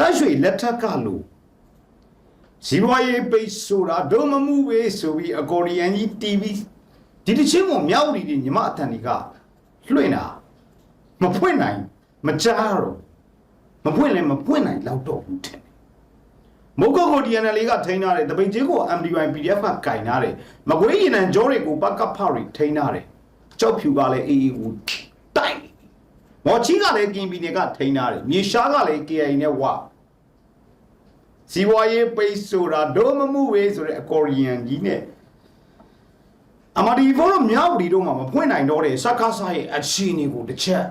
တိုက်ရွှေလက်ထက်ကလို့ဇီဝရေးပိတ်ဆိုတာဒုမမှုပဲဆိုပြီးအကော်ရီယန်ကြီးတီဗီဒီတစ်ချင်းကိုမြောက်ရီဒီညီမအတန်ကြီးကလွှင့်တာမဖွင့်နိုင်မကြားတော့မဖွင့်လည်းမဖွင့်နိုင်လောက်တော့ဘူးတဲ့မုတ်ကုတ်ကို DNL ကထိန်းထားတယ်တပိတ်ချင်းကို MDY PDF ကကင်ထားတယ်မကွေးရင်နံကြောတွေကိုဘက်ကဖရီထိန်းထားတယ်ကြောက်ဖြူကလည်းအေးအေးကိုတိုက်မော်ချီကလည်းကင်ပီနေကထိန်းထားတယ်မြေရှားကလည်း KI နဲ့ဝ စီဝါရေးပိတ်ဆိုတာဒိုမမှုဝေးဆိုတဲ့အကော်ရီယန်ကြီးနဲ့အမဒီဘောတော့မြောက်ဒီတော့မှမဖွင့်နိုင်တော့တဲ့စက္ကဆာရဲ့အခြေအနေကိုတစ်ချက်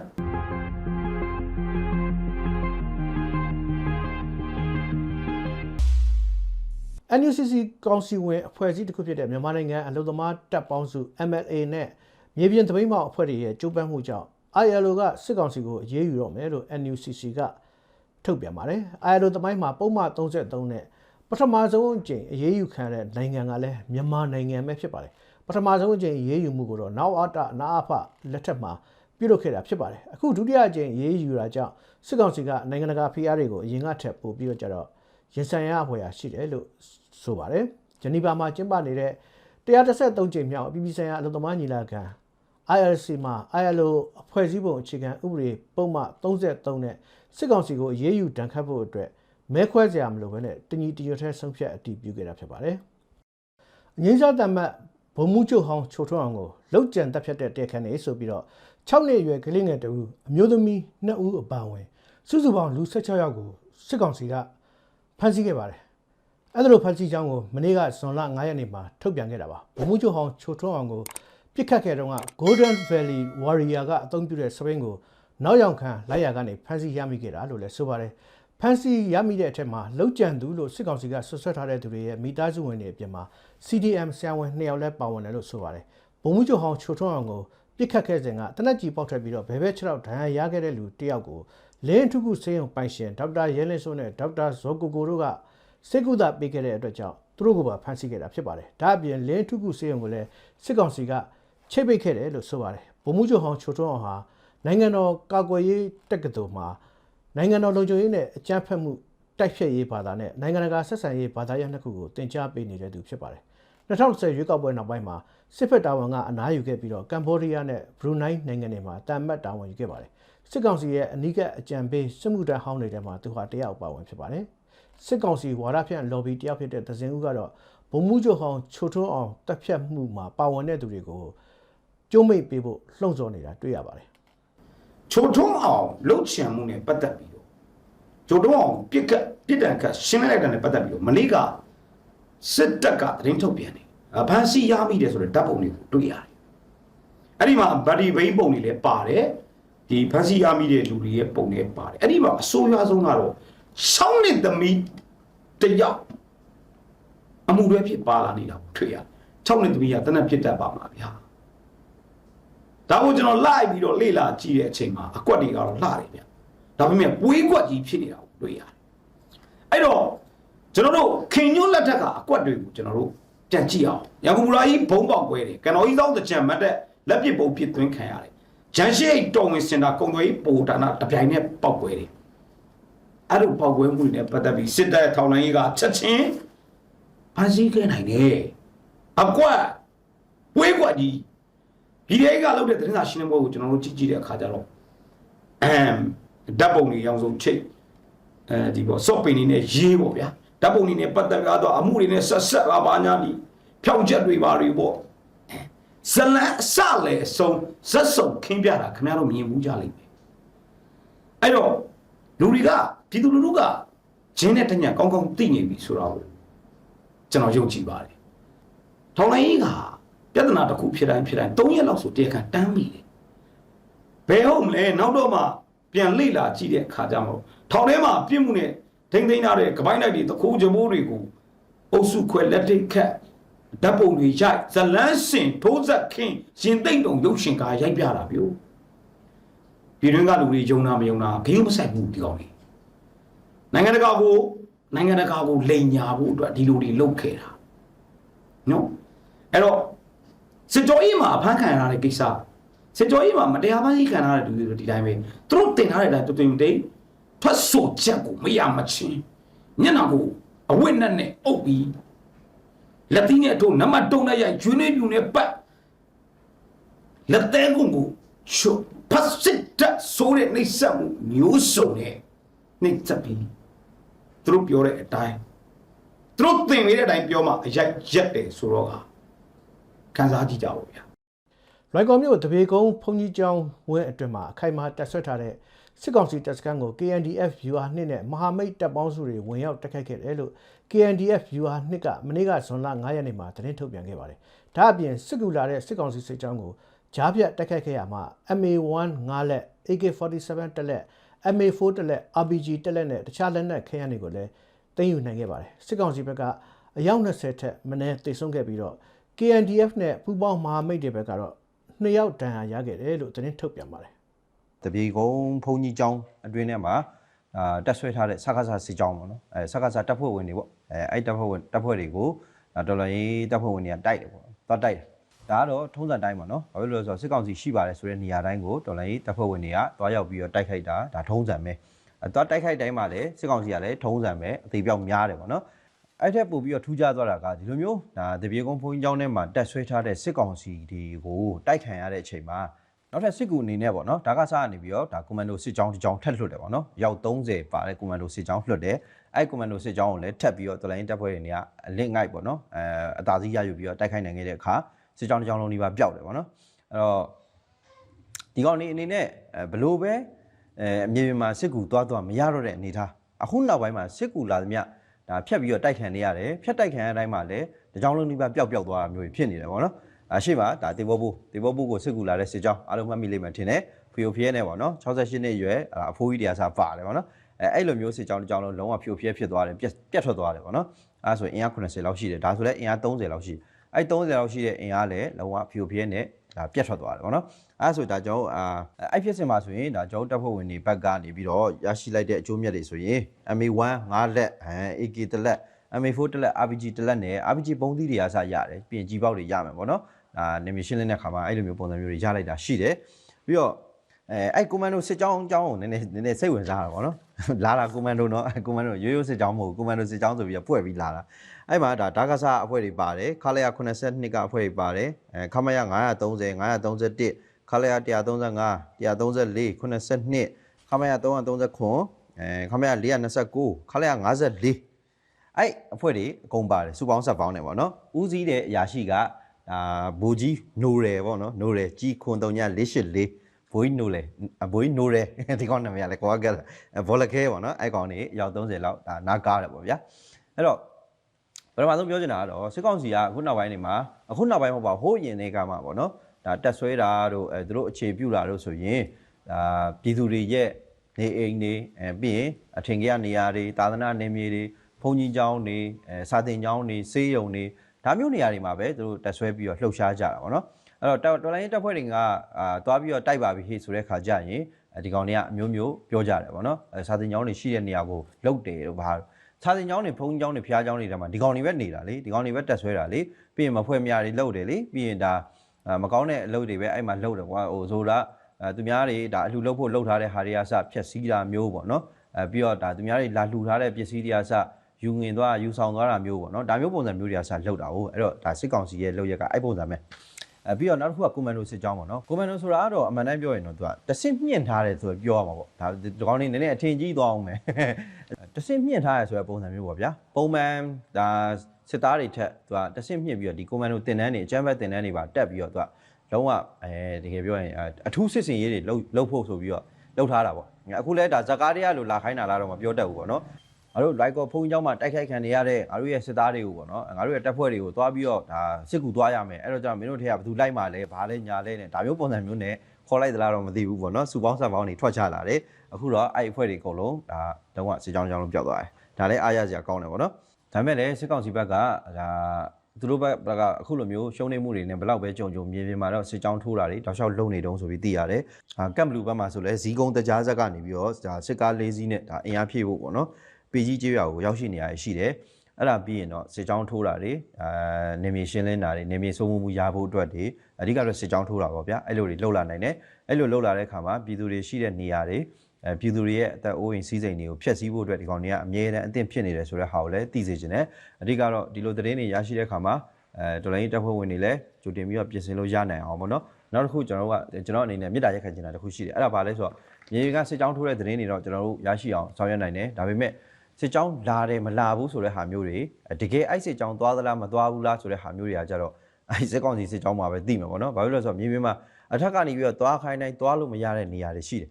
NUCC ကောင်စီဝင်အဖွဲ့အစည်းတစ်ခုဖြစ်တဲ့မြန်မာနိုင်ငံအလုံသမားတပ်ပေါင်းစု MLA နဲ့မြေပြင်သပိတ်မှောက်အဖွဲ့တွေရဲ့ကြိုးပမ်းမှုကြောင့် ILO ကစစ်ကောင်စီကိုအရေးယူတော့မယ်လို့ NUCC က ထုတ်ပြန်ပါတယ်။ ILO သမိုင်းမှာပုံမှန်33နဲ့ပထမဆုံးအကြိမ်အရေးယူခံတဲ့နိုင်ငံကလည်းမြန်မာနိုင်ငံပဲဖြစ်ပါတယ်။ပထမဆုံးအကြိမ်အရေးယူမှုကိုတော့နောက်အတနာအဖလက်ထက်မှာပြုလုပ်ခဲ့တာဖြစ်ပါတယ်။အခုဒုတိယအကြိမ်အရေးယူတာကြောင့်စစ်ကောင်စီကနိုင်ငံတကာဖိအားတွေကိုအရင်ကထက်ပိုပြီးတော့ကြတော့ရင်ဆိုင်ရဖွယ်ရာရှိတယ်လို့ဆိုပါတယ်။ဂျနီဗာမှာကျင်းပနေတဲ့133ကြိမ်မြောက်အပြည်ပြည်ဆိုင်ရာအလုံသမားညီလာခံ ILC မှာ ILO အဖွဲ့အစည်းပုံအခြေခံဥပဒေပုံမှန်33နဲ့စစ်ကောင်စီကိုအရေးယူဒဏ်ခတ်ဖို့အတွက်မဲခွဲစရာမလိုဘဲနဲ့တညီတညွတ်ထဲဆုံးဖြတ်အတည်ပြုခဲ့တာဖြစ်ပါတယ်။အငင်းစားတမတ်ဗိုလ်မှူးချုပ်ဟောင်းချိုထွန်းအောင်ကိုလောက်ကျန်တပ်ဖြတ်တဲ့တရားခံနေဆိုပြီးတော့6နှစ်အရွယ်ကလေးငယ်တူအမျိုးသမီး2ဦးအပါအဝင်စုစုပေါင်းလူ16ယောက်ကိုစစ်ကောင်စီကဖမ်းဆီးခဲ့ပါတယ်။အဲ့ဒါလိုဖမ်းဆီးကြောင်းကိုမနေ့ကဇွန်လ9ရက်နေ့မှာထုတ်ပြန်ခဲ့တာပါ။ဗိုလ်မှူးချုပ်ဟောင်းချိုထွန်းအောင်ကို ပြစ်ခတ်ခဲ့တော့က Golden Valley Warrior ကအသုံးပြုတဲ့စပိန်ကိုနောက်ယောင်ခံလိုက်ရာကနေဖမ်းဆီးရမိခဲ့တာလို့လည်းဆိုပါတယ်။ဖမ်းဆီးရမိတဲ့အထက်မှာလောက်ကျန်သူလို့စစ်ကောင်စီကဆွဆွတ်ထားတဲ့သူတွေရဲ့မိသားစုဝင်တွေအပြင်မှာ CDM ဆရာဝန်2ယောက်လည်းပါဝင်တယ်လို့ဆိုပါတယ်။ဗိုလ်မှူးချုပ်ဟောင်းချိုထွန်းအောင်ကိုပြစ်ခတ်ခဲ့စဉ်ကတနက်ကြီးပေါက်ထွက်ပြီးတော့ဘဲဘဲ6ရောက်ဒဏ်ရာရခဲ့တဲ့လူတစ်ယောက်ကိုလင်းထုခုစေယုံပိုင်ရှင်ဒေါက်တာရဲလင်းစိုးနဲ့ဒေါက်တာဇောကိုကိုတို့ကစစ်ကူတာပေးခဲ့တဲ့အတွက်ကြောင့်သူတို့ကပါဖမ်းဆီးခဲ့တာဖြစ်ပါတယ်။ဒါအပြင်လင်းထုခုစေယုံကိုလည်းစစ်ကောင်စီက ချိတ်ပိတ်ခဲ့တယ်လို့ဆိုပါတယ်။ဗိုလ်မှူးချုပ်ဟောင်းချိုထွန်းအောင်ဟာနိုင်ငံတော်ကာကွယ်ရေးတက္ကသိုလ်မှာနိုင်ငံတော်လုံခြုံရေးနဲ့အကြမ်းဖက်မှုတိုက်ဖျက်ရေးဘာသာနဲ့နိုင်ငံတကာဆက်ဆံရေးဘာသာရပ်နှစ်ခုကိုသင်ကြားပေးနေတဲ့သူဖြစ်ပါတယ်။2010ရွေးကောက်ပွဲနောက်ပိုင်းမှာစစ်ဖက်တာဝန်ကအနားယူခဲ့ပြီးတော့ကမ်ဘောဒီးယားနဲ့ဘရူနိုင်းနိုင်ငံတွေမှာတာမတ်တာဝန်ယူခဲ့ပါတယ်။စစ်ကောင်စီရဲ့အနိကအကြံပေးစစ်မှုထမ်းဟောင်းတွေထဲမှာသူဟာတယောက်ပါဝင်ဖြစ်ပါတယ်။စစ်ကောင်စီဝါဒဖြန့် lobby တယောက်ဖြစ်တဲ့သဇင်ဦးကတော့ဗိုလ်မှူးချုပ်ဟောင်းချိုထွန်းအောင်တပ်ဖြတ်မှုမှာပါဝင်တဲ့သူတွေကို ကျုံးမိတ်ပေးဖို့လှုံ့ဆော်နေတာတွေ့ရပါတယ်ချိုထုံးအောင်လှုပ်ချင်မှုနဲ့ပတ်သက်ပြီးတော့ချိုထုံးအောင်ပြစ်ကတ်ပြစ်ဒဏ်ကတ်ရှင်းလိုက်တဲ့နဲ့ပတ်သက်ပြီးတော့မနေ့ကစစ်တပ်ကသတင်းထုတ်ပြန်တယ်အဖန်စီရမိတယ်ဆိုတဲ့ဓာတ်ပုံတွေကိုတွေ့ရတယ်အဲ့ဒီမှာဗတ်ဒီဘိန်းပုံတွေလည်းပါတယ်ဒီဖန်စီရမိတဲ့လူတွေရဲ့ပုံတွေပါတယ်အဲ့ဒီမှာအဆိုးရွားဆုံးကတော့ရှောင်းနေသမီးတယောက်အမှုတွေဖြစ်ပါလာနေတာကိုတွေ့ရတယ်6နှစ်သမီးကတနက်ပြစ်တတ်ပါမှာဗျာ ဒါကိုကျွန်တော်လိုက်ပြီးတော့လေ့လာကြည့်တဲ့အချိန်မှာအကွက်တွေကတော့လှတယ်ဗျဒါပေမဲ့ပွေးကွက်ကြီးဖြစ်နေတာကိုတွေ့ရတယ်အဲ့တော့ကျွန်တော်တို့ခင်ညွတ်လက်ထက်ကအကွက်တွေကိုကျွန်တော်တို့ပြန်ကြည့်အောင်ရန်ကုန်မူလာကြီးဘုံပေါက်ကွဲတယ်ကန်တော်ကြီးသောင်းတစ်ချံမတ်တဲ့လက်ပစ်ပုံဖြစ်သွင်းခံရတယ်ဂျန်ရှိတ်တော်ဝင်စင်တာကုံသွေးပိုဒါနာတပြိုင်နဲ့ပေါက်ကွဲတယ်အဲ့လိုပေါက်ကွဲမှုတွေနဲ့ပတ်သက်ပြီးစစ်တပ်ထောင်လိုင်းကြီးကချက်ချင်းဖမ်းဆီးခဲ့နိုင်တယ်အကွက်ပွေးကွက်ကြီး ဒီတဲ့ကလုပ်တဲ့သတင်းစာရှင်းလင်းပွဲကိုကျွန်တော်တို့ကြည့်ကြည့်တဲ့အခါကျတော့အမ်ဓာတ်ပုံတွေရောင်စုံချိတ်အဲဒီပေါ့စော့ပင်နေနဲ့ရေးပေါ့ဗျာဓာတ်ပုံတွေနဲ့ပတ်သက်ကြတော့အမှုတွေနဲ့ဆက်ဆက်ပါပါညာဒီဖြောင်းချက်တွေပါတွေပေါ့ဇလန်အစလေအဆုံးဇက်စုံခင်းပြတာခင်ဗျားတို့မြင်မှုကြလိမ့်မယ်အဲ့တော့လူတွေကပြည်သူလူထုကဂျင်းနဲ့တညံကောင်းကောင်းသိနေပြီဆိုတော့ကျွန်တော်ယုံကြည်ပါတယ်ထောင်လိုင်းကြီးက ပြဿနာတစ်ခုဖြစ်တိုင်းဖြစ်တိုင်း၃ရက်လောက်ဆိုတရားခံတန်းမိတယ်ဘယ်ဟုတ်မလဲနောက်တော့မှပြန်လေ့လာကြည့်တဲ့အခါကျမှထောင်ထဲမှာပြစ်မှုနဲ့ဒိမ့်သိမ်းထားတဲ့ကပိုင်းလိုက်တွေတခိုးကြမိုးတွေကိုအုပ်စုခွဲလက်ထိတ်ခတ်ဓာတ်ပုံတွေရိုက်ဇလန်းစင်ထိုးဆက်ခင်းရင်သိမ့်တုံရုပ်ရှင်ကားရိုက်ပြတာပြောပြည်တွင်းကလူတွေယုံနာမယုံနာဂိမ်းမဆိုင်ဘူးဒီကောင်လေးနိုင်ငံတကာကိုနိုင်ငံတကာကိုလိန်ညာဖို့အတွက်ဒီလိုတွေလုပ်ခဲ့တာနော်အဲ့တော့ စစ်ကြောရေးမှာအဖမ်းခံရတဲ့ကိစ္စစစ်ကြောရေးမှာမတရားဖမ်းဆီးခံရတဲ့လူတွေဒီတိုင်းပဲသူတို့တင်ထားတဲ့အတိုင်းတူတူတိတ်ထွက်ဆိုချက်ကိုမရမချင်းညနာကိုအဝိနဲ့နဲ့အုပ်ပြီးလက်သီးနဲ့ထိုးနမတုံးနဲ့ရိုက်ကျွေးနေပြူနဲ့ပတ်လက်သေးကုန်ကိုချွတ်ဖတ်စစ်တက်ဆိုးတဲ့နှိမ့်ဆက်မှုမျိုးစုံနဲ့နှိမ့်ဆက်ပြီးသူတို့ပြောတဲ့အတိုင်းသူတို့သင်နေတဲ့အတိုင်းပြောမှအရိုက်ရက်တယ်ဆိုတော့က ခံစားကြည့်ကြပါဗျာလွိုင်ကော်မြို့တပေကုန်းဘုံကြီးကျောင်းဝင်းအတွင်မှာအခိုင်အမာတက်ဆွဲထားတဲ့စစ်ကောင်စီတပ်စခန်းကို KNDF UR 2နဲ့မဟာမိတ်တပ်ပေါင်းစုတွေဝင်ရောက်တိုက်ခိုက်ခဲ့တယ်လို့ KNDF UR 2ကမနေ့ကဇွန်လ9ရက်နေ့မှာသတင်းထုတ်ပြန်ခဲ့ပါတယ်။ဒါအပြင်စစ်ကူလာတဲ့စစ်ကောင်စီစစ်ကြောင်းကိုကြားပြတ်တိုက်ခိုက်ခဲ့ရမှာ MA1 5လက် AK47 တက်လက် MA4 တက်လက် RPG တက်လက်နဲ့တခြားလက်နက်ခဲယမ်းတွေကိုလည်းသိမ်းယူနိုင်ခဲ့ပါတယ်။စစ်ကောင်စီဘက်ကအယောက်20ထက်မနည်းတိတ်ဆုံးခဲ့ပြီးတော့ KNDF နဲ့ပူးပေါင်းမဟာမိတ်တွေဘက်ကတော့နှစ်ယောက်တန်ရာရခဲ့တယ်လို့သတင်းထုတ်ပြန်ပါတယ်တပြေကုန်းဘုံကြီးကျောင်းအတွင်းထဲမှာအာတက်ဆွဲထားတဲ့စကားစားစီကျောင်းပေါ့နော်အဲစကားစားတပ်ဖွဲ့ဝင်တွေပေါ့အဲအဲ့တပ်ဖွဲ့ဝင်တပ်ဖွဲ့တွေကိုဒါဒေါ်လာရေးတပ်ဖွဲ့ဝင်တွေကတိုက်တယ်ပေါ့သွားတိုက်တယ်ဒါကတော့ထုံးစံတိုင်းပေါ့နော်ဘာဖြစ်လို့လဲဆိုတော့စစ်ကောင်စီရှိပါတယ်ဆိုတဲ့နေရာတိုင်းကိုဒေါ်လာရေးတပ်ဖွဲ့ဝင်တွေကတွားရောက်ပြီးတော့တိုက်ခိုက်တာဒါထုံးစံပဲအဲတွားတိုက်ခိုက်တိုင်းမှာလည်းစစ်ကောင်စီကလည်းထုံးစံပဲအသေးပြောက်များတယ်ပေါ့နော် အဲ့ထက်ပို့ပြီးတော့ထူးခြားသွားတာကဒီလိုမျိုးဒါတပြေကုန်းဘုံကြီးကျောင်းထဲမှာတက်ဆွဲထားတဲ့စစ်ကောင်စီတွေကိုတိုက်ခံရတဲ့အချိန်မှာနောက်ထပ်စစ်ကူအနေနဲ့ပေါ့နော်ဒါကစားနေပြီးတော့ဒါကွန်မန်ဒိုစစ်ကြောင်းတစ်ကြောင်းထက်လွှတ်တယ်ပေါ့နော်ရောက်30ပါတဲ့ကွန်မန်ဒိုစစ်ကြောင်းလွှတ်တယ်အဲ့ကွန်မန်ဒိုစစ်ကြောင်းကိုလည်းထပ်ပြီးတော့တော်လိုင်းတပ်ဖွဲ့တွေနေကအလစ်ငိုက်ပေါ့နော်အဲအသာစီးရယူပြီးတော့တိုက်ခိုက်နိုင်ခဲ့တဲ့အခါစစ်ကြောင်းတစ်ကြောင်းလုံးဒီပါပျောက်တယ်ပေါ့နော်အဲ့တော့ဒီကောင်နေအနေနဲ့အဲဘလို့ပဲအဲအမြေပြင်မှာစစ်ကူသွားသွားမရတော့တဲ့အနေထားအခုနောက်ပိုင်းမှာစစ်ကူလာသမျှ ဒါဖြတ်ပြီးတော့တိုက်ခံနေရတယ်ဖြတ်တိုက်ခံရတိုင်းမှာလည်းတကြောင်လုံးဒီပါပျောက်ပျောက်သွားတာမျိုးဖြစ်နေတယ်ပေါ့နော်အရှိပါဒါတေဘောဘူးတေဘောဘူးကိုစစ်ကူလာတဲ့စစ်ကြောင်းအားလုံးမှတ်မိလိမ့်မယ်ထင်တယ်ဖီယိုဖျဲနဲ့ပေါ့နော်68နှစ်အရွယ်အဖိုးကြီးတရားစားပါတယ်ပေါ့နော်အဲအဲ့လိုမျိုးစစ်ကြောင်းတစ်ကြောင်းလုံးလုံးဝဖီယိုဖျဲဖြစ်သွားတယ်ပြက်ပြက်ထွက်သွားတယ်ပေါ့နော်အဲဆိုရင်အင်အား80လောက်ရှိတယ်ဒါဆိုလည်းအင်အား30လောက်ရှိအဲ့30လောက်ရှိတဲ့အင်အားလည်းလုံးဝဖီယိုဖျဲနဲ့ ဒါပြက်ထွက်သွားတယ်ပေါ့နော်အဲဆိုဒါကြောင့်အာအဲ့ဖြစ်စင်မှာဆိုရင်ဒါကြောင့်တပ်ဖွဲ့ဝင်တွေဘက်ကနေပြီးတော့ရရှိလိုက်တဲ့အကျိုးမြတ်တွေဆိုရင် MA1 5လက်အဲ AK တလက် MA4 တလက် RPG တလက်နဲ့ RPG ပုံသီးတွေအားစရတယ်ပြင်ကြီးပေါက်တွေရမယ်ပေါ့နော်အာနေမီရှင်းလင်းတဲ့ခါမှာအဲ့လိုမျိုးပုံစံမျိုးတွေရလိုက်တာရှိတယ်ပြီးတော့အဲအဲ့ကွန်မန်ဒိုစစ်ကြောင်းအကြောင်းကိုနည်းနည်းနည်းနည်းစိတ်ဝင်စားတာပေါ့နော် လာတာကွန်မန်ဒိုနော်ကွန်မန်ဒိုရိုးရိုးစစ်ကြောင်းမဟုတ်ကွန်မန်ဒိုစစ်ကြောင်းဆိုပြီးတော့ဖွဲ့ပြီးလာတာအဲ့မှာဒါဒါကစားအဖွဲ့တွေပါတယ်ခါလယာ82ကအဖွဲ့တွေပါတယ်အဲခမရ930 931ခါလယာ135 134 82ခမရ339အဲခမရ429ခါလယာ54အဲ့အဖွဲ့တွေအကုန်ပါတယ်စူပေါင်းဆက်ပေါင်းတယ်ပေါ့နော်ဦးစီးတဲ့အရာရှိကအာဘူကြီးနိုရယ်ပေါ့နော်နိုရယ်ကြီးခွန်တုံည484 ဘိုးနိုရယ်ဘိုးနိုရယ်ဒီကောင်နာမည်လည်းကွာကဲဘောလခဲပေါ့နော်အဲ့ကောင်နေရောက်30လောက်ဒါနားကားတယ်ပေါ့ဗျာအဲ့တော့ပထမဆုံးပြောချင်တာကတော့စစ်ကောင်စီကအခုနောက်ပိုင်းနေမှာအခုနောက်ပိုင်းမဟုတ်ပါဟိုးရင်တွေကမှပေါ့နော်ဒါတက်ဆွဲတာတို့အဲသူတို့အခြေပြုတာတို့ဆိုရင်ဒါပြည်သူတွေရဲ့နေအိမ်တွေအဲပြီးရင်အထင်ကြီးနေရာတွေတာသနာနေမြေတွေဘုံကြီးကျောင်းတွေအဲစာတင်ကျောင်းတွေစေးရုံတွေဒါမျိုးနေရာတွေမှာပဲသူတို့တက်ဆွဲပြီးတော့လှုပ်ရှားကြတာပေါ့နော် အဲ့တော့တော်လိုင်းတပ်ဖွဲ့တွေကအာသွားပြီးတော့တိုက်ပါပြီဟေ့ဆိုတဲ့ခါကျရင်ဒီကောင်တွေကအမျိုးမျိုးပြောကြတယ်ပေါ့နော်အဲစာတင်ကျောင်းတွေရှိတဲ့နေရာကိုလှုပ်တယ်တို့ဘာစာတင်ကျောင်းတွေဘုံကျောင်းတွေဖျားကျောင်းတွေထဲမှာဒီကောင်တွေပဲနေတာလေဒီကောင်တွေပဲတက်ဆွဲတာလေပြီးရင်မဖွဲ့မြတွေလှုပ်တယ်လေပြီးရင်ဒါမကောင်းတဲ့အလုပ်တွေပဲအဲ့မှာလှုပ်တယ်ကွာဟိုဆိုတာအဲသူများတွေဒါအလှလှုပ်ဖို့လှုပ်ထားတဲ့ဟာတွေကစဖြက်စီးတာမျိုးပေါ့နော်အဲပြီးတော့ဒါသူများတွေလာလှူထားတဲ့ပစ္စည်းတွေကစယူငင်သွားယူဆောင်သွားတာမျိုးပေါ့နော်ဒါမျိုးပုံစံမျိုးတွေကစလှုပ်တာဟုတ်အဲ့တော့ဒါစစ်ကောင်စီရဲ့လှုပ်ရက်ကအဲ့ပုံစံပဲ အဲပြီးတော့နောက်တစ်ခုကကွန်မန်ဒိုစစ်ကြောင်းပေါ့နော်ကွန်မန်ဒိုဆိုတာကတော့အမှန်တမ်းပြောရင်တော့သူကတဆင့်မြင့်ထားတယ်ဆိုပြောရမှာပေါ့ဒါဒီကောင်းနေနည်းနည်းအထင်ကြီးသွားအောင်မယ်တဆင့်မြင့်ထားရဆိုတဲ့ပုံစံမျိုးပေါ့ဗျာပုံမှန်ဒါစစ်သားတွေထက်သူကတဆင့်မြင့်ပြီးတော့ဒီကွန်မန်ဒိုတင်တန်းတွေအကြမ်းဖက်တင်တန်းတွေပါတက်ပြီးတော့သူကလုံးဝအဲတကယ်ပြောရင်အထူးစစ်စင်ရေးတွေလှုပ်လှုပ်ဖို့ဆိုပြီးတော့လှုပ်ထားတာပေါ့အခုလဲဒါဇကားတွေကလို့လာခိုင်းတာလားတော့မပြောတတ်ဘူးပေါ့နော် ငါတို့ like ကိုဖုန်းကြောင်းမှာတိုက်ခိုက်ခံနေရတဲ့ငါတို့ရဲ့စစ်သားတွေကိုပေါ့နော်ငါတို့ရဲ့တပ်ဖွဲ့တွေကိုသွားပြီးတော့ဒါစစ်ကူသွားရမယ်အဲ့တော့ကြောင့်မင်းတို့ထက်ကဘယ်သူလိုက်မှာလဲဘာလဲညာလဲနဲ့ဒါမျိုးပုံစံမျိုးနဲ့ခေါ်လိုက်သလားတော့မသိဘူးပေါ့နော်စူပေါင်းဆက်ပေါင်းတွေထွက်ချလာတယ်အခုတော့အဲ့အဖွဲ့တွေအကုန်လုံးဒါတော့ကစစ်ကြောင်းကြောင်းလုံးပျောက်သွားတယ်ဒါလည်းအားရစရာကောင်းတယ်ပေါ့နော်ဒါပေမဲ့လည်းစစ်ကောင်စီဘက်ကဒါသူတို့ဘက်ကအခုလိုမျိုးရှုံးနေမှုတွေနဲ့ဘလောက်ပဲကြုံကြုံမြေပြင်မှာတော့စစ်ကြောင်းထိုးတာတွေတောက်လျှောက်လုံနေတုံးဆိုပြီးသိရတယ်။အာကမ်ဘလူဘက်မှာဆိုလဲဇီကုန်းတကြားဆက်ကနေပြီးတော့ဒါစစ်ကား၄စီးနဲ့ဒါအင်အားဖြည့်ဖို့ပေါ့နော်။ ပေကြီးကျေးရွာကိုရောက်ရှိနေရရှိတယ်။အဲ့ဒါပြီးရင်တော့စစ်ကြောင်းထိုးတာတွေအာနေမြေရှင်းလင်းတာတွေနေမြေစိုးမှုမှုရဖို့အတွက်တွေအဓိကတော့စစ်ကြောင်းထိုးတာပေါ့ဗျာ။အဲ့လိုတွေလှုပ်လာနိုင်တယ်။အဲ့လိုလှုပ်လာတဲ့အခါမှာပြည်သူတွေရှိတဲ့နေရာတွေအဲပြည်သူတွေရဲ့အသက်အိုးအိမ်စည်းစိမ်တွေကိုဖျက်ဆီးဖို့အတွက်ဒီကောင်တွေကအမြဲတမ်းအသင့်ဖြစ်နေတယ်ဆိုတဲ့ဟာကိုလည်းသိစေချင်တယ်အဓိကတော့ဒီလိုသတင်းတွေရရှိတဲ့အခါမှာအဲဒေါ်လာရင်းတပ်ဖွဲ့ဝင်တွေလည်းကြိုတင်ပြီးတော့ပြင်ဆင်လို့ရနိုင်အောင်ပေါ့နော်နောက်တစ်ခုကျွန်တော်တို့ကကျွန်တော်အနေနဲ့မြေတားရက်ခံချင်တာတစ်ခုရှိတယ်အဲ့ဒါဘာလဲဆိုတော့မြေကစစ်ကြောင်းထိုးတဲ့သတင်းတွေတော့ကျွန်တော်တို့ရရှိအောင်ဆောင်ရွက်နိုင်တယ်ဒါပေမဲ့ စစ်ကြောင်းလာတယ်မလာဘူးဆိုတဲ့ဟာမျိုးတွေတကယ်အဲ့စစ်ကြောင်းသွားသလားမသွားဘူးလားဆိုတဲ့ဟာမျိုးတွေကကြတော့အဲ့စစ်ကောင်စီစစ်ကြောင်းမှာပဲသိမှာပေါ့နော်ဘာဖြစ်လို့လဲဆိုတော့မြေပြင်မှာအထက်ကနေပြီးတော့သွားခိုင်းတိုင်းသွားလို့မရတဲ့နေရာတွေရှိတယ်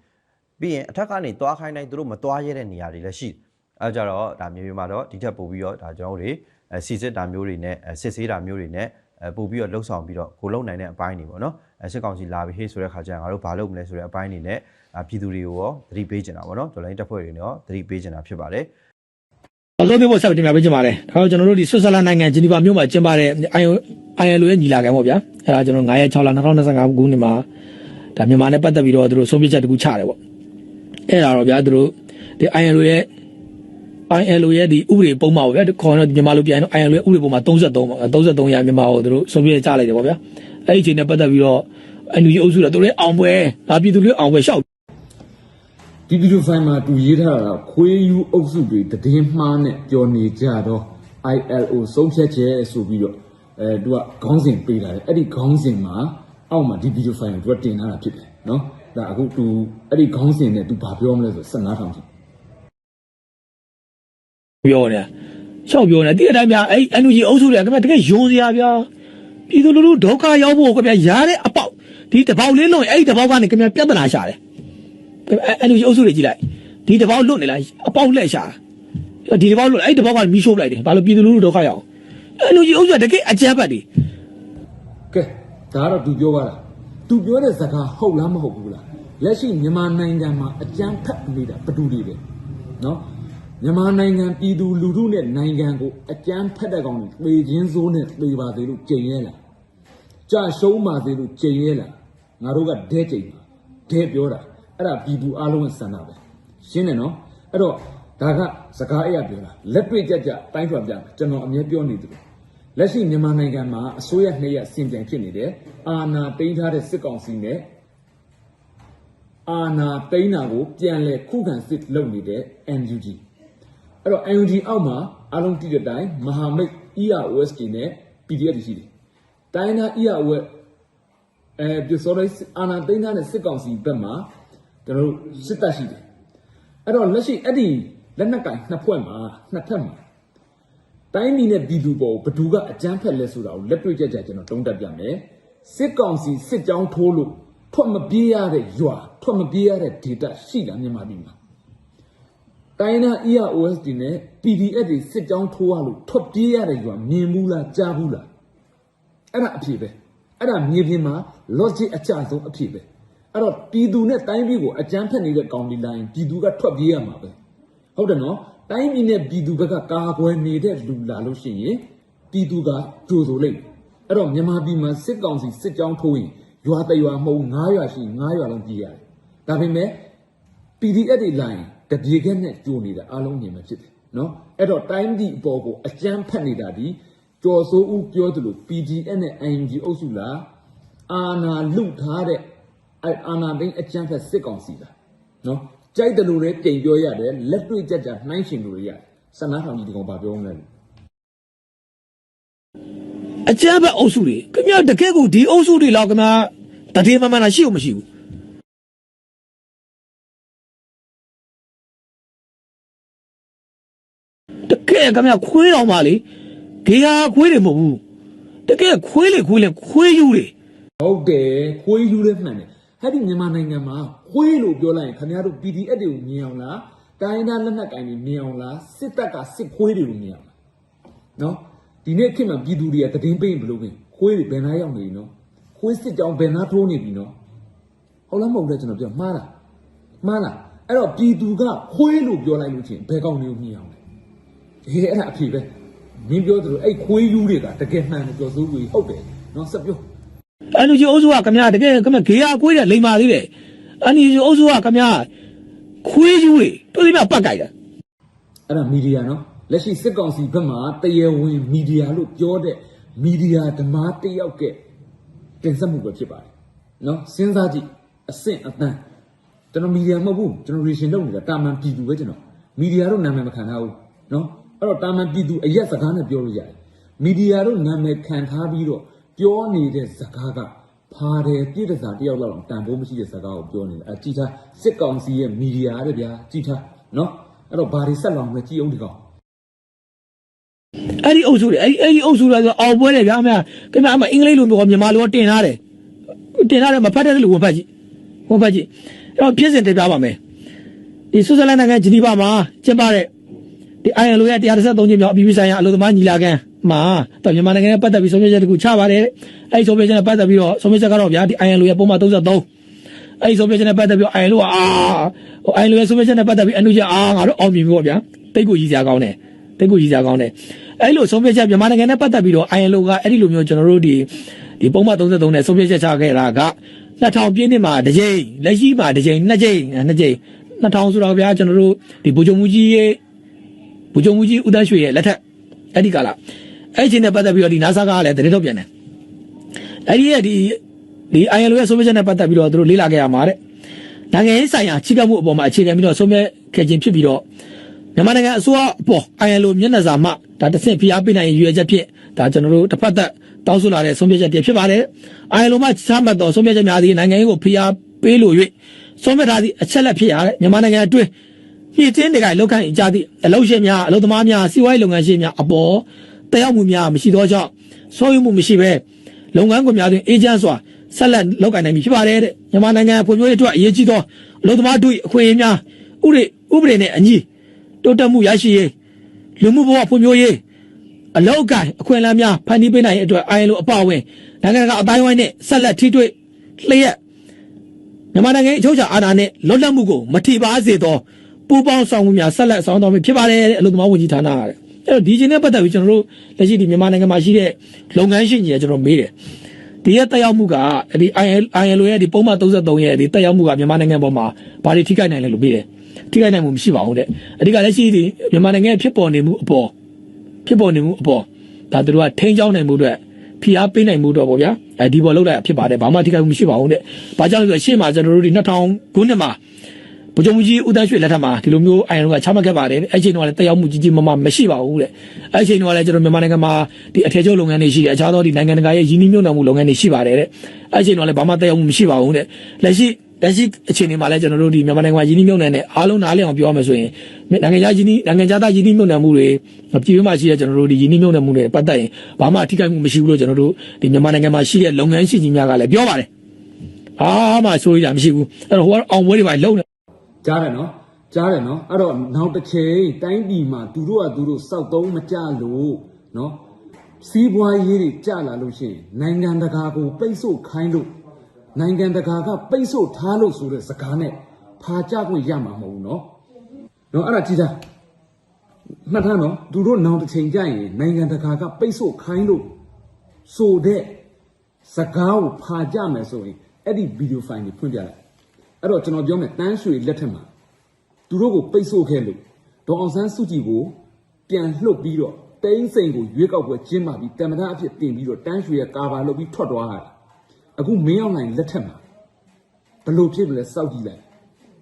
ပြီးရင်အထက်ကနေသွားခိုင်းတိုင်းသူတို့မသွားရတဲ့နေရာတွေလည်းရှိတယ်အဲကြတော့ဒါမြေပြင်မှာတော့ဒီထက်ပိုပြီးတော့ဒါကျွန်တော်တို့တွေအဲစီစစ်တာမျိုးတွေနဲ့အဲစစ်ဆေးတာမျိုးတွေနဲ့အဲပို့ပြီးတော့လှုပ်ဆောင်ပြီးတော့ကိုလုံနိုင်တဲ့အပိုင်းတွေပေါ့နော်အဲစစ်ကောင်စီလာပြီးဟေးဆိုတဲ့ခါကျရင်ငါတို့ဘာလုပ်မလဲဆိုတဲ့အပိုင်းတွေနဲ့အာပြည်သူတွေကိုရောသတိပေးချင်တာပေါ့နော်ဒေါ်လာရင်းတပ်ဖွဲ့တွေနဲ့ရောသတိပေးချင်တာဖြစ်ပါတယ် အစိုးရဘုတ်ဆက်တင်ပြပေးကြပါမယ်ဒါတော့ကျွန်တော်တို့ဒီဆွစ်ဇာလန်နိုင်ငံဂျီနီဗာမြို့မှာကျင်းပတဲ့ ILO ရဲ့ညီလာခံပေါ့ဗျာအဲဒါကျွန်တော်9ရက်6လ2025ခုနှစ်မှာဒါမြန်မာနဲ့ပတ်သက်ပြီးတော့သူတို့ဆုံးဖြတ်ချက်တစ်ခုချတယ်ပေါ့အဲ့ဒါတော့ဗျာသူတို့ဒီ ILO ရဲ့ ILO ရဲ့ဒီဥပဒေပုံမှာပေါ့ဗျာခေါ်တော့မြန်မာလိုပြန်တော့ ILO ရဲ့ဥပဒေပုံမှာ33ပေါ့33ရာမြန်မာကိုသူတို့ဆုံးဖြတ်ချလိုက်တယ်ပေါ့ဗျာအဲ့ဒီအချိန်နဲ့ပတ်သက်ပြီးတော့ NUG အုပ်စုတော့သူတို့အောင်ပွဲဒါပြည်သူတွေအောင်ပွဲရှောက် ဒီဗီဒီယိုဖိုင်မှာသူရေးထားတာကခွေးယူအုပ်စုတွေတည်င်းမှားနဲ့ပြောနေကြတော့ ILO ဆုံးဖြတ်ချက်ဆိုပြီးတော့အဲသူကခေါင်းစဉ်ပေးထားတယ်အဲ့ဒီခေါင်းစဉ်မှာအောက်မှာဒီဗီဒီယိုဖိုင်ကိုသူကတင်ထားတာဖြစ်တယ်နော်ဒါအခုသူအဲ့ဒီခေါင်းစဉ်နဲ့သူဘာပြောမလဲဆိုတော့15ထောင်ကြည့်ပြောနေတာရှောက်ပြောနေတာဒီအတိုင်းများအဲ့ NUG အုပ်စုတွေကခင်ဗျာတကယ်ယွန်းစရာဗျာပြည်သူလူထုဒုက္ခရောက်ဖို့ခင်ဗျာရားတဲ့အပေါက်ဒီတပေါက်လေးလုံးရင်အဲ့ဒီတပေါက်ကနေခင်ဗျာပြဿနာရှာတယ် အဲ့ NUG အုပ်စုတွေကြည့်လိုက်ဒီတပေါက်လွတ်နေလားအပေါက်လက်ရှာဒီတပေါက်လွတ်အဲ့ဒီတပေါက်ကမီးရှို့ပလိုက်တယ်ဘာလို့ပြည်သူလူထုဒုက္ခရောက်အောင် NUG အုပ်စုကတကယ်အကြမ်းဖက်တယ်ကဲဒါကတော့သူပြောပါလားသူပြောတဲ့စကားဟုတ်လားမဟုတ်ဘူးလားလက်ရှိမြန်မာနိုင်ငံမှာအကြမ်းဖက်နေတာဘယ်သူတွေလဲနော်မြန်မာနိုင်ငံပြည်သူလူထုနဲ့နိုင်ငံကိုအကြမ်းဖက်တဲ့ကောင်တွေပေချင်းစိုးနဲ့ပေပါသေးလို့ကြင်ရဲလားကြာရှုံးပါသေးလို့ကြင်ရဲလားငါတို့ကဒဲကြိမ်ပါဒဲပြောတာ အဲ့ဒါပြည်သူအလုံးရဲ့ဆန္ဒပဲရှင်းတယ်နော်အဲ့တော့ဒါကစကားအရပြောတာလက်တွေ့ကြကြတိုင်းထွာပြမယ်ကျွန်တော်အမြဲပြောနေတယ်လက်ရှိမြန်မာနိုင်ငံမှာအစိုးရနှစ်ရပ်စင်ပြန်ဖြစ်နေတယ်အာဏာသိမ်းထားတဲ့စစ်ကောင်စီနဲ့အာဏာသိမ်းတာကိုပြန်လဲခုခံစစ်လုပ်နေတဲ့ NUG အဲ့တော့ NUG အောက်မှာအားလုံးတည်တဲ့အတိုင်းမဟာမိတ် EROSK နဲ့ PDF တွေရှိတယ်တိုင်းနာ ERO အဲပြစောတဲ့အာဏာသိမ်းထားတဲ့စစ်ကောင်စီဘက်မှာ ကျွန်တော်တို့စစ်တပ်ရှိတယ်အဲ့တော့လက်ရှိအဲ့ဒီလက်နက်ကင်နှစ်ဖွဲ့မှာနှစ်ထပ်မှာတိုင်းပြည်နဲ့ပြည်သူပေါ်ဘသူကအကြမ်းဖက်လဲဆိုတာကိုလက်တွေ့ကြကြကျွန်တော်တုံးတက်ပြမယ်စစ်ကောင်စီစစ်ကြောင်းထိုးလို့ထွက်မပြေးရတဲ့ရွာထွက်မပြေးရတဲ့ဒေတာရှိလားမြန်မာပြည်မှာတိုင်းနာ EROSD နဲ့ PDF တွေစစ်ကြောင်းထိုးရလို့ထွက်ပြေးရတဲ့ရွာမြင်ဘူးလားကြားဘူးလားအဲ့ဒါအဖြစ်ပဲအဲ့ဒါမြေပြင်မှာ logic အကျဆုံးအဖြစ်ပဲ အဲ့တော့ပြည်သူနဲ့တိုင်းပြည်ကိုအကြမ်းဖက်နေတဲ့ကောင်ဒီလိုင်းပြည်သူကထွက်ပြေးရမှာပဲဟုတ်တယ်နော်တိုင်းပြည်နဲ့ပြည်သူဘက်ကကာကွယ်နေတဲ့လူလာလို့ရှိရင်ပြည်သူကကြိုဆိုလိမ့်မယ်အဲ့တော့မြန်မာပြည်မှာစစ်ကောင်စီစစ်ကြောင်းထိုးရင်ရွာတရွာမဟုတ်9ရွာရှိ9ရွာလုံးပြေးရတယ်ဒါပေမဲ့ PDF တွေလာရင်တပြေခက်နဲ့ကြိုနေတာအားလုံးမြင်မှာဖြစ်တယ်နော်အဲ့တော့တိုင်းပြည်အပေါ်ကိုအကြမ်းဖက်နေတာဒီကြော်စိုးဦးပြောသလို PDF နဲ့ ING အုပ်စုလားအာနာလုထားတဲ့ အဲအာနာသိန်းအကြမ်းဖက်စစ်ကောင်စီလားနော်ကြိုက်တယ်လို့လည်းတင်ပြောရတယ်လက်တွေ့ကြကြနှိုင်းရှင်လို့ရတယ်စနာထောင်ကြီးဒီကောင်ဘာပြောမလဲလို့အကြမ်းဖက်အုပ်စုတွေခင်ဗျာတကယ်ကိုဒီအုပ်စုတွေလောက်ခင်ဗျာတတိမမှန်တာရှိ ਉ မရှိဘူးတကယ်ခင်ဗျာခွေးတော်ပါလေဂေဟာခွေးတွေမဟုတ်ဘူးတကယ်ခွေးလေခွေးလေခွေးယူတွေဟုတ်တယ်ခွေးယူလည်းမှန်တယ် အဲ့ဒီမြန်မာနိုင်ငံမှာခွေးလို့ပြောလိုက်ရင်ခင်ဗျားတို့ PDF တွေကိုမြင်အောင်လားတိုင်းသားလက်နက်ကင်တွေမြင်အောင်လားစစ်တပ်ကစစ်ခွေးတွေကိုမြင်အောင်လားနော်ဒီနေ့ခေတ်မှာပြည်သူတွေကတည်င်းပိတ်ဘလို့ပဲခွေးတွေဘယ်နာရောက်နေပြီနော်ခွေးစစ်ကြောင်ဘယ်နာထိုးနေပြီနော်ဟုတ်လားမဟုတ်လဲကျွန်တော်ပြောမှားလားမှားလားအဲ့တော့ပြည်သူကခွေးလို့ပြောလိုက်လို့ချင်းဘယ်ကောင်တွေကိုမြင်အောင်လဲဟေးအဲ့ဒါအဖြစ်ပဲမင်းပြောသလိုအဲ့ခွေးယူတွေကတကယ်မှန်တယ်ပြောစိုးကြီးဟုတ်တယ်နော်ဆက်ပြော အန်ယူဂျီအုပ်စုကခင်ဗျာတကယ်ခင်ဗျာဂေဟာခွေးတွေလိမ်ပါသေးတယ်အန်ယူဂျီအုပ်စုကခင်ဗျာခွေးယူတွေတို့ဒီမှာပတ်ကြိုက်တာအဲ့ဒါမီဒီယာနော်လက်ရှိစစ်ကောင်စီဘက်မှာတရားဝင်မီဒီယာလို့ပြောတဲ့မီဒီယာဓမ္မတစ်ယောက်ကတင်ဆက်မှုပဲဖြစ်ပါတယ်နော်စဉ်းစားကြည့်အဆင့်အတန်းတကျွန်တော်မီဒီယာမဟုတ်ဘူးကျွန်တော်ရေရှင်လုပ်နေတာတာမန်ပြည်သူပဲကျွန်တော်မီဒီယာတော့နာမည်မခံထားဘူးနော်အဲ့တော့တာမန်ပြည်သူအရက်စကားနဲ့ပြောလို့ရတယ်မီဒီယာတော့နာမည်ခံထားပြီးတော့ ပြောနေတဲ့စကားကဖာတယ်ပြည့်တစားတယောက်လောက်တန်ဖိုးမရှိတဲ့စကားကိုပြောနေတယ်အဲကြည်ထားစစ်ကောင်စီရဲ့မီဒီယာတဲ့ဗျာကြည်ထားနော်အဲ့တော့ဘာတွေဆက်လောင်လဲကြည်အောင်ဒီကောင်အဲ့ဒီအုပ်စုတွေအဲ့ဒီအဲ့ဒီအုပ်စုတွေဆိုအောင်ပွဲတယ်ဗျာအမေခင်ဗျာအမအင်္ဂလိပ်လိုပြောမြန်မာလိုတင်ထားတယ်တင်ထားတယ်မဖတ်တဲ့လူဝင်ဖတ်ကြည့်ဝင်ဖတ်ကြည့်အဲ့တော့ဖြစ်စဉ်တင်ပြပါမယ်ဒီဆွစ်ဇာလန်နိုင်ငံဂျနီဗာမှာကျင်းပတဲ့ဒီ ILO ရဲ့133ချင်းမြောက်အပြည်ပြည်ဆိုင်ရာအလို့သမားညီလာခံ မှာတော့မြန်မာနိုင်ငံနဲ့ပတ်သက်ပြီးဆုံးဖြတ်ချက်တခုချပါတယ်အဲ့ဒီဆုံးဖြတ်ချက်နဲ့ပတ်သက်ပြီးတော့ဆုံးဖြတ်ချက်ကတော့ဗျာဒီ ILO ရဲ့ပုံမှန်33အဲ့ဒီဆုံးဖြတ်ချက်နဲ့ပတ်သက်ပြီး ILO ကအာဟို ILO ရဲ့ဆုံးဖြတ်ချက်နဲ့ပတ်သက်ပြီးအနုချက်အာငါတို့အောင်မြင်ပြီပေါ့ဗျာတိတ်ကိုကြီးစရာကောင်းတယ်တိတ်ကိုကြီးစရာကောင်းတယ်အဲ့လိုဆုံးဖြတ်ချက်မြန်မာနိုင်ငံနဲ့ပတ်သက်ပြီးတော့ ILO ကအဲ့ဒီလိုမျိုးကျွန်တော်တို့ဒီဒီပုံမှန်33နဲ့ဆုံးဖြတ်ချက်ချခဲ့တာက2000ပြည့်နှစ်မှာတစ်ကြိမ်လက်ရှိမှာတစ်ကြိမ်နှစ်ကြိမ်နှစ်ကြိမ်2000ဆိုတော့ဗျာကျွန်တော်တို့ဒီဗိုလ်ချုပ်မူကြီးရဲ့ဗိုလ်ချုပ်မူကြီးဦးတန်းရွှေရဲ့လက်ထက်အဲ့ဒီကလာ အဲ့ဒီချိန်နဲ့ပတ်သက်ပြီးတော့ဒီ NASA ကလည်းတရင်ထုတ်ပြန်တယ်အဲ့ဒီရဲ့ဒီဒီ ILO ရဲ့ဆုံးဖြတ်ချက်နဲ့ပတ်သက်ပြီးတော့သူတို့လေ့လာခဲ့ရမှာတဲ့နိုင်ငံရေးဆိုင်ရာချိကမှုအပေါ်မှာအခြေခံပြီးတော့ဆုံးဖြတ်ခဲ့ခြင်းဖြစ်ပြီးတော့မြန်မာနိုင်ငံအစိုးရအပေါ် ILO မျက်နှာစာမှဒါတစ်ဆင့်ဖိအားပေးနိုင်ရည်ရွယ်ချက်ဖြင့်ဒါကျွန်တော်တို့တစ်ဖက်သက်တောင်းဆိုလာတဲ့ဆုံးဖြတ်ချက်တွေဖြစ်ပါတယ်။ ILO မှချမှတ်သောဆုံးဖြတ်ချက်များသည်နိုင်ငံရေးကိုဖိအားပေးလို့၍ဆုံးဖြတ်ထားသည့်အချက်လက်ဖြစ်ရတဲ့မြန်မာနိုင်ငံအတွင်းပြည်တင်းတွေကလောက်ခံကြသည့်အလုပ်ရှင်များအလုပ်သမားများစီးပွားရေးလုပ်ငန်းရှင်များအပေါ် တက်ရောက်မှုများမရှိသောကြောင့်ဆုံးယုံမှုမရှိဘဲလုပ်ငန်းခွင်များတွင်အေဂျင့်စွာဆက်လက်လုပ်ကိုင်နိုင်ပြီဖြစ်ပါတယ်တဲ့မြန်မာနိုင်ငံဖွံ့ဖြိုးရေးအတွက်အရေးကြီးသောအလုပ်သမားတို့၏အခွင့်အရေးများဥပဒေဥပဒေနဲ့အညီတိုးတက်မှုရရှိရေးလူမှုဘဝဖွံ့ဖြိုးရေးအလောက်အကိုင်အခွင့်အလမ်းများဖန်တီးပေးနိုင်ရေးအတွက် ILO အပါအဝင်နိုင်ငံတကာအတိုင်းအဝိုင်းနဲ့ဆက်လက်ထိတွေ့လျက်မြန်မာနိုင်ငံအချုပ်အခြာအာဏာနဲ့လွတ်လပ်မှုကိုမထိပါစေသောပူးပေါင်းဆောင်မှုများဆက်လက်ဆောင်တော်မှုဖြစ်ပါတယ်တဲ့အလို့သမားဝန်ကြီးဌာနကတဲ့ အဲ့တော့ဒီချိန်နဲ့ပတ်သက်ပြီးကျွန်တော်တို့လက်ရှိဒီမြန်မာနိုင်ငံမှာရှိတဲ့လုပ်ငန်းရှင်ကြီးကကျွန်တော်မေးတယ်ဒီရဲ့တက်ရောက်မှုကဒီ ILO ရဲ့ဒီပုံမှန်33ရဲ့ဒီတက်ရောက်မှုကမြန်မာနိုင်ငံပေါ်မှာဘာတွေထိခိုက်နိုင်လဲလို့မေးတယ်ထိခိုက်နိုင်မှုမရှိပါဘူးတဲ့အဓိကလက်ရှိဒီမြန်မာနိုင်ငံရဲ့ဖြစ်ပေါ်နေမှုအပေါ်ဖြစ်ပေါ်နေမှုအပေါ်ဒါတို့ကထိန်းချောင်းနိုင်မှုအတွက်ဖိအားပေးနိုင်မှုတော့ပေါ့ဗျာအဲဒီပေါ်လောက်လိုက်ဖြစ်ပါတယ်ဘာမှထိခိုက်မှုမရှိပါဘူးတဲ့ဘာကြောင့်လဲဆိုတော့ရှေ့မှာကျွန်တော်တို့ဒီ2000ခုနှစ်မှာ ဗိုလ်ချုပ်မူကြီးဦးတန်းရွှေလက်ထက်မှာဒီလိုမျိုးအိုင်ရုံကချမှတ်ခဲ့ပါတယ်အဲ့ချိန်တော့လည်းတက်ရောက်မှုကြီးကြီးမားမားမရှိပါဘူးတဲ့အဲ့ချိန်တော့လည်းကျွန်တော်မြန်မာနိုင်ငံမှာဒီအထည်ချုပ်လုပ်ငန်းတွေရှိတယ်အခြားသောဒီနိုင်ငံတကာရဲ့ယင်းနှိမ့်မြုံနှံမှုလုပ်ငန်းတွေရှိပါတယ်တဲ့အဲ့ချိန်တော့လည်းဘာမှတက်ရောက်မှုမရှိပါဘူးတဲ့လက်ရှိလက်ရှိအခြေအနေမှာလည်းကျွန်တော်တို့ဒီမြန်မာနိုင်ငံမှာယင်းနှိမ့်မြုံနှံတဲ့အားလုံးနားလည်အောင်ပြောရမယ်ဆိုရင်နိုင်ငံခြားယင်းနှိနိုင်ငံခြားသားယင်းနှိမ့်မြုံနှံမှုတွေပြည်တွင်းမှာရှိတဲ့ကျွန်တော်တို့ဒီယင်းနှိမ့်မြုံနှံမှုတွေပတ်သက်ရင်ဘာမှထိခိုက်မှုမရှိဘူးလို့ကျွန်တော်တို့ဒီမြန်မာနိုင်ငံမှာရှိတဲ့လုပ်ငန်းရှင်ကြီးများကလည်းပြောပါတယ်ဘာမှဆိုရတာမရှိဘူးအဲ့တော့ဟိုကအောင်ပွဲတွေပါလုံးနေ ကြားတယ်နော်ကြားတယ်နော်အဲ့တော့နောက်တစ်ချိန်တိုင်းပြည်မှာသူတို့ကသူတို့စောက်သုံးမကြလို့နော်စီးပွားရေးတွေကြလာလို့ရှိရင်နိုင်ငံတကာကိုပိတ်ဆို့ခိုင်းလို့နိုင်ငံတကာကပိတ်ဆို့ထားလို့ဆိုတဲ့စကားနဲ့ဖာကြခွင့်ရမှာမဟုတ်ဘူးနော်နော်အဲ့ဒါကြည့်တာမှတ်ထားနော်သူတို့နောက်တစ်ချိန်ကြရင်နိုင်ငံတကာကပိတ်ဆို့ခိုင်းလို့ဆိုတဲ့စကားကိုဖာကြမယ်ဆိုရင်အဲ့ဒီဗီဒီယိုဖိုင်ကိုဖွင့်ပြလိုက် အဲ့တော့ကျွန်တော်ပြောမယ်တန်းရွှေလက်ထက်မှာသူတို့ကိုပိတ်ဆို့ခဲ့လို့ဒေါအောင်ဆန်းစုကြည်ကိုပြန်လှုပ်ပြီးတော့တိန်းစိန်ကိုရွေးကောက်ပွဲကျင်းပပြီးတမန်တော်အဖြစ်တင်ပြီးတော့တန်းရွှေရဲ့ကာဗာလုပ်ပြီးထွက်သွားတာအခုမင်းအောင်နိုင်လက်ထက်မှာဘယ်လိုဖြစ်မလဲစောက်ကြည့်လိုက်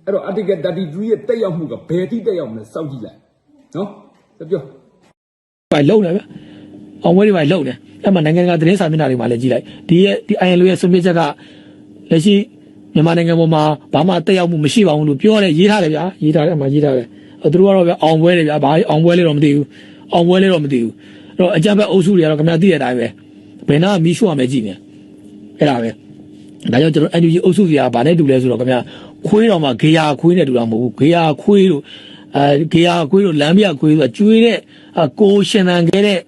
အဲ့တော့ article 33ရဲ့တက်ရောက်မှုကဘယ်တိတက်ရောက်မလဲစောက်ကြည့်လိုက်နော်ဆက်ပြောပါလုံတယ်ဗျအောင်ဝဲတွေပါလုံတယ်အဲ့မှာနိုင်ငံတကာသတင်းစာမျက်နှာတွေမှာလည်းကြည့်လိုက်ဒီရဲ့ဒီ ILO ရဲ့ဆုံးဖြတ်ချက်ကလက်ရှိ မြန်မာနိုင်ငံပေါ်မှာဘာမှတက်ရောက်မှုမရှိပါဘူးလို့ပြောတယ်ရေးထားတယ်ဗျာရေးထားတယ်အမှရေးထားတယ်အဲ့သူတို့ကတော့ဗျအောင်ပွဲတယ်ဗျာဘာအောင်ပွဲလဲတော့မသိဘူးအောင်ပွဲလဲတော့မသိဘူးအဲ့တော့အကြံဘက်အုပ်စုတွေကတော့ခင်ဗျာသိတဲ့အတိုင်းပဲဘယ်နာမီးရှို့ရမယ်ကြည့်နေအဲ့ဒါပဲဒါကြောင့်ကျွန်တော် NUG အုပ်စုတွေကဘာနဲ့တူလဲဆိုတော့ခင်ဗျာခွေးတော်မှာဂေယာခွေးနဲ့တူတာမဟုတ်ဘူးဂေယာခွေးတို့အဲဂေယာခွေးတို့လမ်းပြခွေးတို့ကျွေးတဲ့ကိုရှင်တန်ခဲ့တဲ့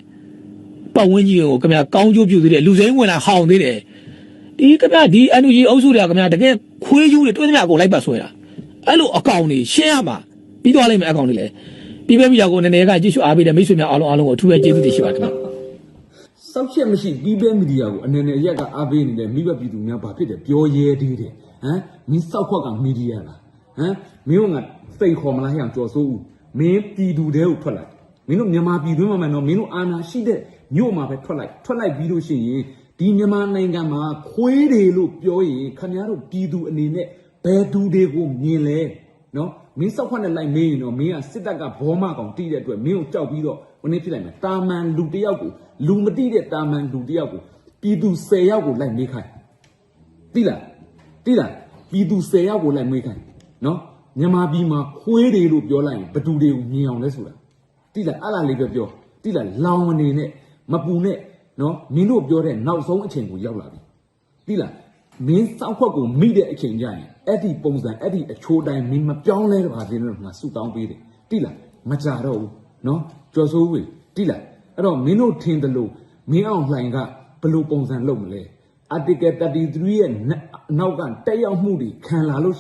ပတ်ဝန်းကျင်ကိုခင်ဗျာကောင်းကျိုးပြုသေးတယ်လူစိမ်းဝင်လာဟောင်သေးတယ် ဒီခင်ဗျာဒီ NUG အုပ်စုတွေကခင်ဗျာတကယ်ခွေးယူတွေတွင်းသမျှအကုန်လိုက်ပတ်ဆွဲတာအဲ့လိုအကောင်တွေရှင်းရမှာပြီးသွားလိမ့်မယ်အကောင်တွေလည်းပြီးပဲပြီးတော့ကိုနည်းနည်းကကြည့်ရှုအားပေးတဲ့မိတ်ဆွေများအားလုံးအားလုံးကိုအထူးပဲကျေးဇူးတင်ရှိပါတယ်ခင်ဗျာစောက်ချက်မရှိပြီးပဲမီဒီယာကိုအနေနဲ့ရက်ကအားပေးနေတဲ့မိဘပြည်သူများဘာဖြစ်တယ်ပြောရဲသေးတယ်ဟမ်မင်းစောက်ခွက်ကမီဒီယာလားဟမ်မင်းကငါစိတ်ခေါ်မလားဟဲ့အောင်ကြော်စိုးဦးမင်းပြည်သူတဲကိုထွက်လိုက်မင်းတို့မြန်မာပြည်တွင်းမှာမှန်တော့မင်းတို့အာဏာရှိတဲ့မြို့မှာပဲထွက်လိုက်ထွက်လိုက်ပြီးလို့ရှိရင် ဒီမြန်မာနိုင်ငံမှာခွေးတွေလို့ပြောရင်ခင်ဗျားတို့ပြည်သူအနေနဲ့ဘယ်သူတွေကိုမြင်လဲနော်မင်းစောက်ခွက်နဲ့လိုက်မေးရင်တော့မင်းကစစ်တပ်ကဘောမကောင်တီးတဲ့အတွက်မင်းကိုကြောက်ပြီးတော့ဘယ်နည်းဖြစ်လိုက်မလဲတာမန်လူတစ်ယောက်ကိုလူမတိတဲ့တာမန်လူတစ်ယောက်ကိုပြည်သူ10ယောက်ကိုလိုက်မေးခိုင်းတိလားတိလားပြည်သူ10ယောက်ကိုလိုက်မေးခိုင်းနော်မြန်မာပြည်မှာခွေးတွေလို့ပြောလိုက်ရင်ဘယ်သူတွေကိုမြင်အောင်လဲဆိုတာတိလားအဲ့လားလေးပဲပြောတိလားလောင်မနေနဲ့မပူနဲ့ နော်မင်းတို့ပြောတဲ့နောက်ဆုံးအချိန်ကိုရောက်လာပြီတိလားမင်းစောက်ခွက်ကိုမိတဲ့အချိန်ကျရင်အဲ့ဒီပုံစံအဲ့ဒီအချိုးတိုင်းမင်းမပြောင်းလဲတော့ပါသေးလို့ငါဆူတောင်းပေးတယ်တိလားမကြတော့ဘူးနော်ကြော်စိုးဝေတိလားအဲ့တော့မင်းတို့ထင်တယ်လို့မင်းအောင်လှိုင်ကဘယ်လိုပုံစံလုပ်မလဲ article 33ရဲ့နောက်အနောက်ကတက်ရောက်မှုတွေခံလာလို့